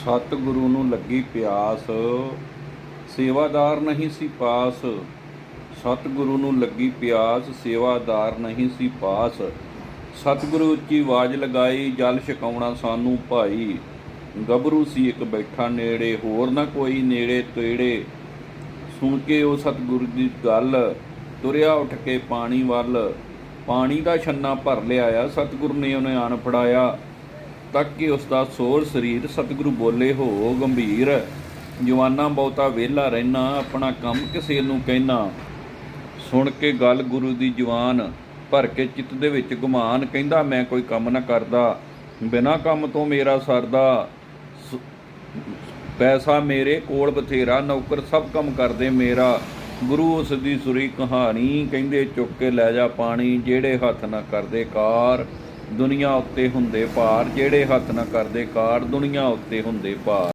ਸਤਿਗੁਰੂ ਨੂੰ ਲੱਗੀ ਪਿਆਸ, ਸੇਵਾਦਾਰ ਨਹੀਂ ਸੀ ਪਾਸ। ਸਤਿਗੁਰੂ ਨੂੰ ਲੱਗੀ ਪਿਆਸ, ਸੇਵਾਦਾਰ ਨਹੀਂ ਸੀ ਪਾਸ। ਸਤਿਗੁਰੂ ਉੱਚੀ ਆਵਾਜ਼ ਲਗਾਈ, ਜਲ ਛਕਾਉਣਾ ਸਾਨੂੰ ਭਾਈ। ਗੱਭਰੂ ਸੀ ਇੱਕ ਬੈਠਾ, ਨੇੜੇ ਹੋਰ ਨਾ ਕੋਈ, ਨੇੜੇ ਤੇੜੇ। ਸੁਣ ਕੇ ਉਹ ਸਤਿਗੁਰੂ ਦੀ ਗੱਲ, ਤੁਰਿਆ ਉੱਠ ਕੇ ਪਾਣੀ ਵੱਲ। ਪਾਣੀ ਦਾ ਛੰਨਾ ਭਰ ਲਿਆਇਆ, ਸਤਿਗੁਰੂ ਨੇ ਉਹਨੇ ਆਣ ਫੜਾਇਆ। ਤੱਕ ਕਿ ਉਸ ਦਾ ਸੋਲ ਸਰੀਰ ਸਤਿਗੁਰੂ ਬੋਲੇ ਹੋ ਗੰਭੀਰ। ਜਵਾਨਾ ਬਹੁਤਾ ਵਿਹਲਾ ਰਹਿਣਾ, ਆਪਣਾ ਕੰਮ ਕਿਸੇ ਨੂੰ ਕਹਿਣਾ। ਸੁਣ ਕੇ ਗੱਲ ਗੁਰੂ ਦੀ ਜਵਾਨ ਭਰ ਕੇ ਚਿੱਤ ਦੇ ਵਿੱਚ ਗੁਮਾਨ ਕਹਿੰਦਾ, ਮੈਂ ਕੋਈ ਕੰਮ ਨਾ ਕਰਦਾ। ਬਿਨਾ ਕੰਮ ਤੋਂ ਮੇਰਾ ਸਰਦਾ। ਪੈਸਾ ਮੇਰੇ ਕੋਲ ਬਥੇਰਾ, ਨੌਕਰ ਸਭ ਕੰਮ ਕਰਦੇ ਮੇਰਾ। ਗੁਰੂ ਉਸ ਦੀ ਸੁਰੀ ਕਹਾਣੀ ਕਹਿੰਦੇ, ਚੁੱਕ ਕੇ ਲੈ ਜਾ ਪਾਣੀ, ਜਿਹੜੇ ਹੱਥ ਨਾ ਕਰਦੇ ਕਾਰ। ਦੁਨੀਆ ਉੱਤੇ ਹੁੰਦੇ ਭਾਰ ਜਿਹੜੇ ਹੱਥ ਨਾ ਕਰਦੇ ਕਾਰ ਦੁਨੀਆ ਉੱਤੇ ਹੁੰਦੇ ਭਾਰ।